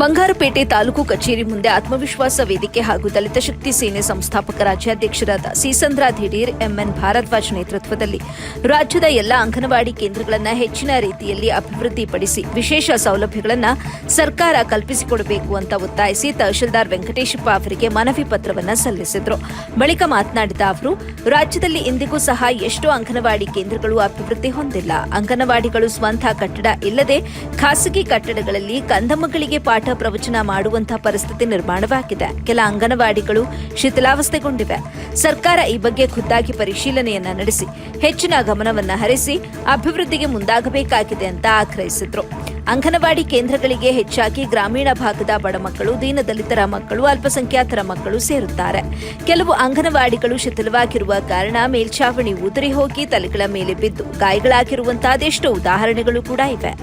ವಿರಾಜಪೇಟೆ ತಾಲೂಕು ಕಚೇರಿ ಮುಂದೆ ಆತ್ಮವಿಶ್ವಾಸ ವೇದಿಕೆ ಹಾಗೂ ದಲಿತ ಶಕ್ತಿ ಸೇನೆ ಸಂಸ್ಥಾಪಕ ರಾಜ್ಯಾಧ್ಯಕ್ಷರಾದ ಸೀಸಂದ್ರ ದಿಢೀರ್ ಎಂಎನ್ ಭಾರದ್ವಾಜ್ ನೇತೃತ್ವದಲ್ಲಿ ರಾಜ್ಯದ ಎಲ್ಲ ಅಂಗನವಾಡಿ ಕೇಂದ್ರಗಳನ್ನು ಹೆಚ್ಚಿನ ರೀತಿಯಲ್ಲಿ ಅಭಿವೃದ್ಧಿಪಡಿಸಿ ವಿಶೇಷ ಸೌಲಭ್ಯಗಳನ್ನು ಸರ್ಕಾರ ಕಲ್ಪಿಸಿಕೊಡಬೇಕು ಅಂತ ಒತ್ತಾಯಿಸಿ ತಹಶೀಲ್ದಾರ್ ವೆಂಕಟೇಶಪ್ಪ ಅವರಿಗೆ ಮನವಿ ಪತ್ರವನ್ನು ಸಲ್ಲಿಸಿದರು. ಬಳಿಕ ಮಾತನಾಡಿದ ಅವರು, ರಾಜ್ಯದಲ್ಲಿ ಇಂದಿಗೂ ಸಹ ಎಷ್ಟೋ ಅಂಗನವಾಡಿ ಕೇಂದ್ರಗಳು ಅಭಿವೃದ್ಧಿ ಹೊಂದಿಲ್ಲ. ಅಂಗನವಾಡಿಗಳು ಸ್ವಂತ ಕಟ್ಟಡ ಇಲ್ಲದೆ ಖಾಸಗಿ ಕಟ್ಟಡಗಳಲ್ಲಿ ಕಂದಮ್ಮಗಳಿಗೆ ಪಾಠ ಪ್ರವಚನ ಮಾಡುವಂತಹ ಪರಿಸ್ಥಿತಿ ನಿರ್ಮಾಣವಾಗಿದೆ. ಕೆಲ ಅಂಗನವಾಡಿಗಳು ಶಿಥಿಲಾವಸ್ಥೆಗೊಂಡಿವೆ. ಸರ್ಕಾರ ಈ ಬಗ್ಗೆ ಖುದ್ದಾಗಿ ಪರಿಶೀಲನೆಯನ್ನ ನಡೆಸಿ, ಹೆಚ್ಚಿನ ಗಮನವನ್ನ ಹರಿಸಿ, ಅಭಿವೃದ್ಧಿಗೆ ಮುಂದಾಗಬೇಕಾಗಿದೆ ಅಂತ ಆಗ್ರಹಿಸಿದ್ರು. ಅಂಗನವಾಡಿ ಕೇಂದ್ರಗಳಿಗೆ ಹೆಚ್ಚಾಗಿ ಗ್ರಾಮೀಣ ಭಾಗದ ಬಡ ಮಕ್ಕಳು, ದೀನದಲಿತರ ಮಕ್ಕಳು, ಅಲ್ಪಸಂಖ್ಯಾತರ ಮಕ್ಕಳು ಸೇರುತ್ತಾರೆ. ಕೆಲವು ಅಂಗನವಾಡಿಗಳು ಶಿಥಿಲವಾಗಿರುವ ಕಾರಣ ಮೇಲ್ಛಾವಣಿ ಉದುರಿ ಹೋಗಿ ತಲೆಗಳ ಮೇಲೆ ಬಿದ್ದು ಗಾಯಗಳಾಗಿರುವಂತಹ ಅದೆಷ್ಟೋ ಉದಾಹರಣೆಗಳು ಕೂಡ ಇವೆ.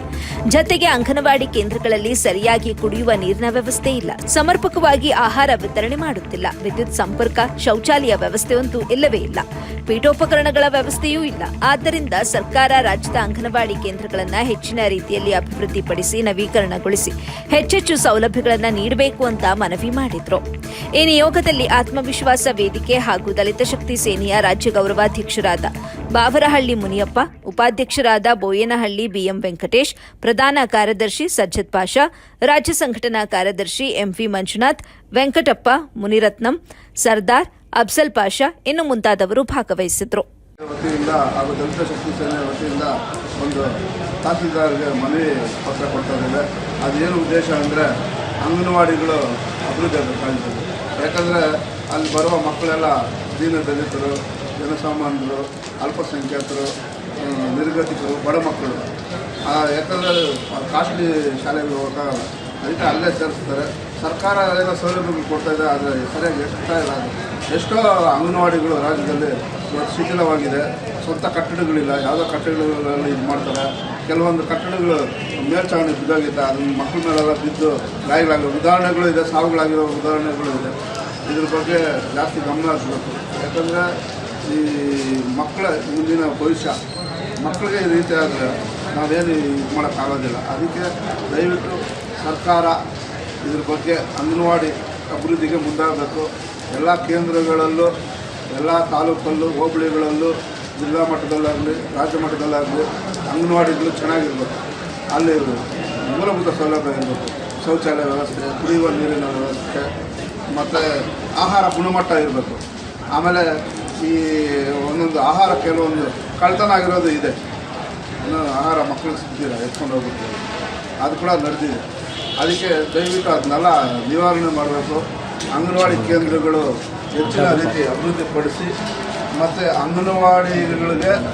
ಜತೆಗೆ ಅಂಗನವಾಡಿ ಕೇಂದ್ರಗಳಲ್ಲಿ ಸರಿಯಾಗಿ ಕುಡಿಯುವ ನೀರಿನ ವ್ಯವಸ್ಥೆ ಇಲ್ಲ. ಸಮರ್ಪಕವಾಗಿ ಆಹಾರ ವಿತರಣೆ ಮಾಡುತ್ತಿಲ್ಲ. ವಿದ್ಯುತ್ ಸಂಪರ್ಕ, ಶೌಚಾಲಯ ವ್ಯವಸ್ಥೆಯೊಂದು ಇಲ್ಲವೇ ಇಲ್ಲ. ಪೀಠೋಪಕರಣಗಳ ವ್ಯವಸ್ಥೆಯೂ ಇಲ್ಲ. ಆದ್ದರಿಂದ ಸರ್ಕಾರ ರಾಜ್ಯದ ಅಂಗನವಾಡಿ ಕೇಂದ್ರಗಳನ್ನು ಹೆಚ್ಚಿನ ರೀತಿಯಲ್ಲಿ ಅಭಿವೃದ್ಧಿಪಡಿಸಿ ನವೀಕರಣಗೊಳಿಸಿ. ಹೆಚ್ಚೆಚ್ಚು ಸೌಲಭ್ಯಗಳನ್ನು ನೀಡಬೇಕು ಅಂತ ಮನವಿ ಮಾಡಿದ್ರು. ಈ ನಿಯೋಗದಲ್ಲಿ ಆತ್ಮವಿಶ್ವಾಸ ವೇದಿಕೆ ಹಾಗೂ ದಲಿತ ಶಕ್ತಿ ಸೇನೆಯ ರಾಜ್ಯ ಗೌರವಾಧ್ಯಕ್ಷರಾದ ಬಾವರಹಳ್ಳಿ ಮುನಿಯಪ್ಪ, ಉಪಾಧ್ಯಕ್ಷರಾದ ಬೋಯನಹಳ್ಳಿ ಬಿಎಂ ವೆಂಕಟೇಶ್, ಪ್ರಧಾನ ಕಾರ್ಯದರ್ಶಿ ಸಜ್ಜದ್ ಪಾಷಾ, ರಾಜ್ಯ ಸಂಘಟನಾ ಕಾರ್ಯದರ್ಶಿ ಎಂವಿ ಮಂಜುನಾಥ್, ವೆಂಕಟಪ್ಪ ಮುನಿರತ್ನಂ, ಸರ್ದಾರ್ ಅಫ್ಸಲ್ ಪಾಷಾ ಇನ್ನು ಮುಂತಾದವರು ಭಾಗವಹಿಸಿದ್ರು. ವತಿಯಿಂದ ಹಾಗೂ ದಲಿತ ಶಕ್ತಿ ಸೇನೆ ವತಿಯಿಂದ ಒಂದು ತಹಸೀಲ್ದಾರ್ಗೆ ಮನವಿ ಪತ್ರ ಕೊಡ್ತಾ ಇದ್ದೇವೆ. ಅದೇನು ಉದ್ದೇಶ ಅಂದರೆ ಅಂಗನವಾಡಿಗಳು ಅಭಿವೃದ್ಧಿ ಕಾಣ್ತದೆ ಯಾಕಂದರೆ ಅಲ್ಲಿ ಬರುವ ಮಕ್ಕಳೆಲ್ಲ ದೀನ ದಲಿತರು, ಜನಸಾಮಾನ್ಯರು, ಅಲ್ಪಸಂಖ್ಯಾತರು ನಿರ್ಗತಿಕರು, ಬಡ ಮಕ್ಕಳು. ಯಾಕಂದರೆ ಕಾಸ್ಟ್ಲಿ ಶಾಲೆಗೆ ಹೋಗೋಕ್ಕಾಗಲ್ಲ ಅದಕ್ಕೆ ಅಲ್ಲೇ ಸೇರಿಸ್ತಾರೆ. ಸರ್ಕಾರ ಏನೋ ಸೌಲಭ್ಯಗಳು ಕೊಡ್ತಾ ಇದೆ, ಆದರೆ ಸರಿಯಾಗಿ ಅದು ಎಷ್ಟೋ ಅಂಗನವಾಡಿಗಳು ರಾಜ್ಯದಲ್ಲಿ ಶಿಥಿಲವಾಗಿದೆ. ಸ್ವಂತ ಕಟ್ಟಡಗಳಿಲ್ಲ. ಯಾವುದೋ ಕಟ್ಟಡಗಳಲ್ಲಿ ಇದು ಮಾಡ್ತಾರೆ. ಕೆಲವೊಂದು ಕಟ್ಟಡಗಳು ಮೇಲ್ಚಾವಣಿ ಬಿದ್ದೋಗಿದೆ ಅದನ್ನು ಮಕ್ಕಳ ಮೇಲೆಲ್ಲ ಬಿದ್ದು ಗಾಯಗಳಾಗಿರೋ ಉದಾಹರಣೆಗಳು ಇದೆ, ಸಾವುಗಳಾಗಿರೋ ಉದಾಹರಣೆಗಳು ಇದೆ. ಇದ್ರ ಬಗ್ಗೆ ಜಾಸ್ತಿ ಗಮನ ಹರಿಸ್ಬೇಕು. ಯಾಕಂದರೆ ಈ ಮಕ್ಕಳ ಮುಂದಿನ ಭವಿಷ್ಯ, ಮಕ್ಕಳಿಗೆ ಈ ರೀತಿ ಆದರೆ ನಾವೇನು ಇದು ಮಾಡೋಕ್ಕಾಗೋದಿಲ್ಲ. ಅದಕ್ಕೆ ದಯವಿಟ್ಟು ಸರ್ಕಾರ ಇದ್ರ ಬಗ್ಗೆ ಅಂಗನವಾಡಿ ಅಭಿವೃದ್ಧಿಗೆ ಮುಂದಾಗಬೇಕು. ಎಲ್ಲ ಕೇಂದ್ರಗಳಲ್ಲೂ ಎಲ್ಲ ತಾಲೂಕಲ್ಲೂ, ಹೋಬಳಿಗಳಲ್ಲೂ, ಜಿಲ್ಲಾ ಮಟ್ಟದಲ್ಲಾಗಲಿ, ರಾಜ್ಯ ಮಟ್ಟದಲ್ಲಾಗಲಿ ಅಂಗನವಾಡಿಗಳು ಚೆನ್ನಾಗಿರ್ಬೇಕು. ಅಲ್ಲಿ ಮೂಲಭೂತ ಸೌಲಭ್ಯ ಇರಬೇಕು. ಶೌಚಾಲಯ ವ್ಯವಸ್ಥೆ, ಕುಡಿಯುವ ನೀರಿನ ವ್ಯವಸ್ಥೆ, ಮತ್ತು ಆಹಾರ ಗುಣಮಟ್ಟ ಇರಬೇಕು. ಆಮೇಲೆ ಈ ಒಂದೊಂದು ಆಹಾರ ಕೆಲವೊಂದು ಕಳ್ತನ ಆಗಿರೋದು ಇದೆ. ಒಂದೊಂದು ಆಹಾರ ಮಕ್ಕಳಿಗೆ ಸಿಗ್ತೀರ ಎತ್ಕೊಂಡು ಹೋಗ್ಬಿಡ್ತೀವಿ ಅದು ಕೂಡ ನಡೆದಿದೆ. ಅದಕ್ಕೆ ದಯವಿಟ್ಟು ಅದನ್ನೆಲ್ಲ ನಿವಾರಣೆ ಮಾಡಬೇಕು. ಅಂಗನವಾಡಿ ಕೇಂದ್ರಗಳು ಹೆಚ್ಚಿನ ರೀತಿ ಅಭಿವೃದ್ಧಿಪಡಿಸಿ ಮತ್ತು ಅಂಗನವಾಡಿಗಳಿಗೆ